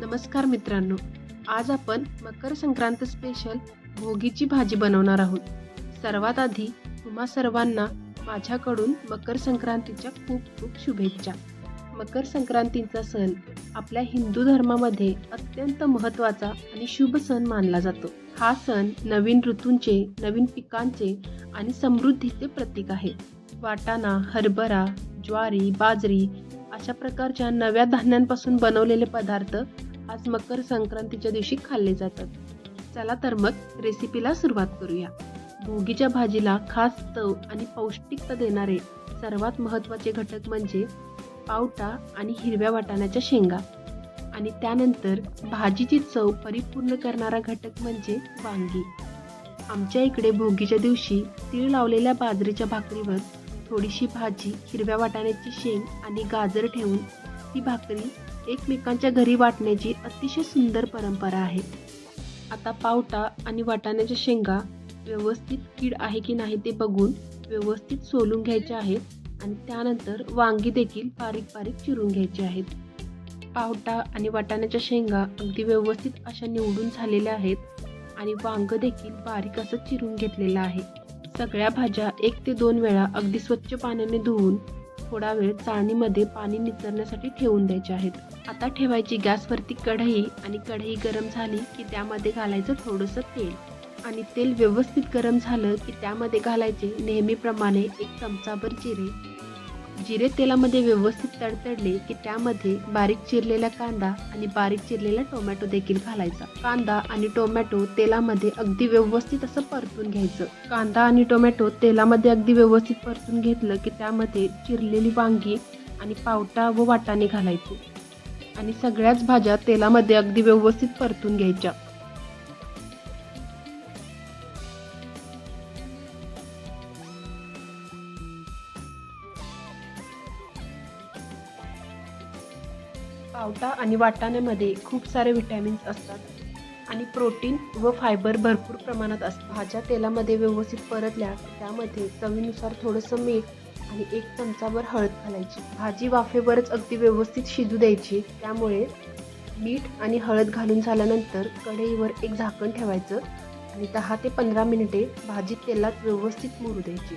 नमस्कार मित्रांनो. आज आपण मकर संक्रांत स्पेशल भोगीची भाजी बनवणार आहोत. सर्वात आधी तुम्हा सर्वांना माझ्याकडून मकर संक्रांतीच्या खूप खूप शुभेच्छा. मकर संक्रांतीचा सण आपल्या हिंदू धर्मामध्ये अत्यंत महत्त्वाचा आणि शुभ सण मानला जातो. हा सण नवीन ऋतूंचे नवीन पिकांचे आणि समृद्धीचे प्रतीक आहे. वाटाणा हरभरा ज्वारी बाजरी अशा प्रकारच्या नव्या धान्यांपासून बनवलेले पदार्थ आज मकर संक्रांतीच्या दिवशी खाल्ले जातात. चला तर मग रेसिपीला सुरुवात करूया. भोगीच्या भाजीला खास चव आणि पौष्टिकता देणारे सर्वात महत्त्वाचे घटक म्हणजे पावटा आणि हिरव्या वाटाण्याच्या शेंगा. आणि त्यानंतर भाजीची चव परिपूर्ण करणारा घटक म्हणजे वांगी. आमच्या इकडे भोगीच्या दिवशी तीळ लावलेल्या बाजरीच्या भाकरीवर थोडीशी भाजी हिरव्या वाटाण्याची शेंग आणि गाजर ठेवून ती भाकरी एकमेकांच्या घरी वाटण्याची अतिशय सुंदर परंपरा आहे. आता पावटा आणि वाटाण्याच्या शेंगा व्यवस्थित कीड आहे की नाही ते बघून व्यवस्थित सोलून घ्यायचे आहेत आणि त्यानंतर वांगी देखील बारीक बारीक चिरून घ्यायची आहेत. पावटा आणि वाटाण्याच्या शेंगा अगदी व्यवस्थित अशा निवडून झालेल्या आहेत आणि वांग देखील बारीक असं चिरून घेतलेलं आहे. सगळ्या भाज्या एक ते दोन वेळा अगदी स्वच्छ पाण्याने धुवून थोडा वेळ चाळणीमध्ये पाणी निचरण्यासाठी ठेवून द्यायचे आहेत. आता ठेवायची गॅसवरती कढई आणि कढई गरम झाली की त्यामध्ये घालायचं थोडंसं तेल. आणि तेल व्यवस्थित गरम झालं की त्यामध्ये घालायचे नेहमीप्रमाणे एक चमचाभर जिरे. जिरे तेलामध्ये व्यवस्थित तडतडले की त्यामध्ये बारीक चिरलेला कांदा आणि बारीक चिरलेला टोमॅटो देखील घालायचा. कांदा आणि टोमॅटो तेलामध्ये अगदी व्यवस्थित असं परतून घ्यायचं. कांदा आणि टोमॅटो तेलामध्ये अगदी व्यवस्थित परतून घेतलं की त्यामध्ये चिरलेली वांगी आणि पावटा व वाटाणे घालायचे. आणि सगळ्याच भाज्या तेलामध्ये अगदी व्यवस्थित परतून घ्यायच्या. पावटा आणि वाटाण्यामध्ये खूप सारे विटॅमिन्स असतात. आणि प्रोटीन व फायबर भरपूर प्रमाणात असतात भाज्या तेलामध्ये व्यवस्थित परतल्या त्यामध्ये चवीनुसार थोडंसं मीठ आणि एक चमचाभर हळद घालायची. भाजी वाफेवरच अगदी व्यवस्थित शिजू द्यायची. त्यामुळे मीठ आणि हळद घालून झाल्यानंतर कढईवर एक झाकण ठेवायचं आणि दहा ते पंधरा मिनिटे भाजी तेलात व्यवस्थित मुरू द्यायची.